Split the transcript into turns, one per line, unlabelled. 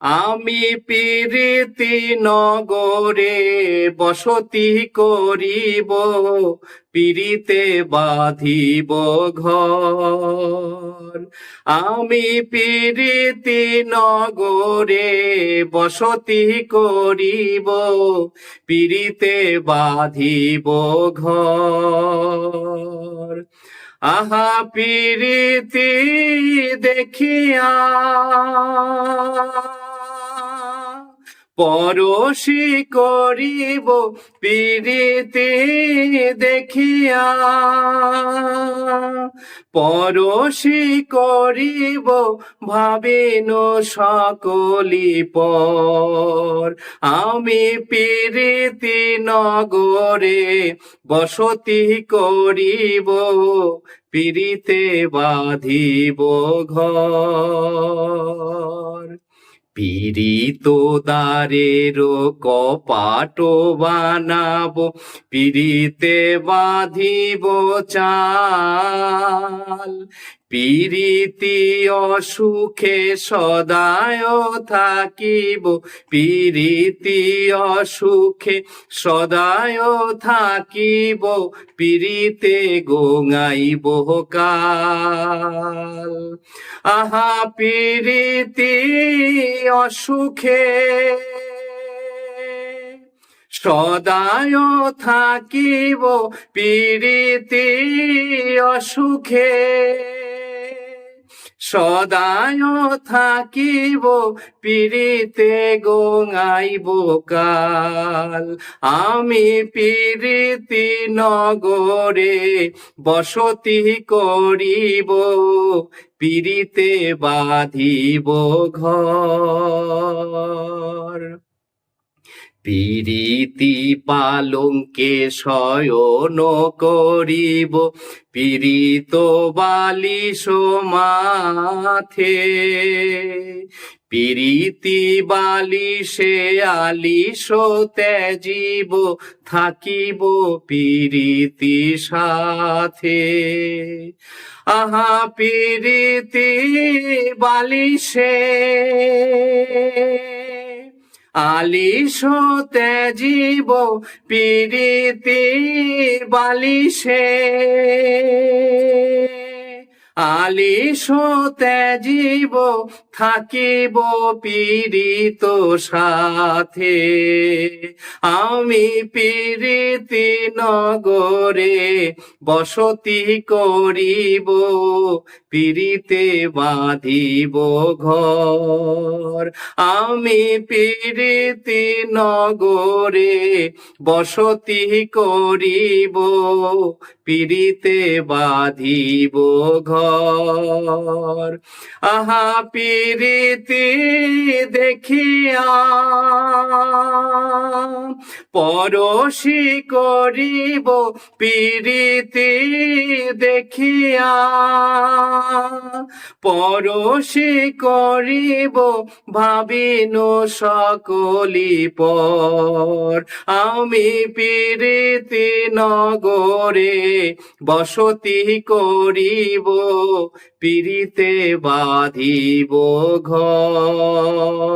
আমি পিরিতি নগরে বসতি করিব পিরিতে বাঁধিব ঘর। আমি পিরিতি নগরে বসতি করিব পিরিতে বাঁধিব ঘর। আহা পিরিতি দেখিয়া পরশি করিব পিরিতি দেখিয়া। পরশি করিব ভাবিন সকলি পর। আমি পিরিতি নগরে বসতি করিব, পিরিতে বাঁধিব ঘর। পিরিত দ্বারের কপাট বানাবো পিরিতে বাঁধিব চাল। পিরিতি অসুখে সদায় থাকিব। পিরিতি অসুখে সদায় থাকিব। পিরিতে গোঙাইব কাল। আহা, পিরিতি অসুখে সদায় থাকিব। পিরিতি অসুখে সদায় থাকিব পিরিতে গোঙাইব কাল। আমি পিরিতি নগরে বসতি করিব পিরিতে বাঁধিব ঘর। পিরিতি পালঙ্কে শয়ন করিব, পিরিত বালিশ মাথে পিরিতি বালিশে আলিশ ত্যাজিব, থাকিব পিরিতি সাথে। আহা পিরিতি বালিশে আলিশ ত্যাজিব পিরিতি বালিশে। আলিশ ত্যাজিব থাকিব পীড়িত সাথে। আমি পীড়িতি নগরে বসতি করিব পীড়িতে বাঁধিব ঘর। আমি পীড়িতি নগরে বসতি করিব, পীড়িতে বাঁধিব ঘর। আহা পীড়িতি দেখিয়া পরশি করিব, পীড়িতি দেখিয়া পরশি করিব ভাবিন সকলি পর। আমি পীড়িতি নগরে বসতি করিব পিরিতে বাঁধিব ঘর।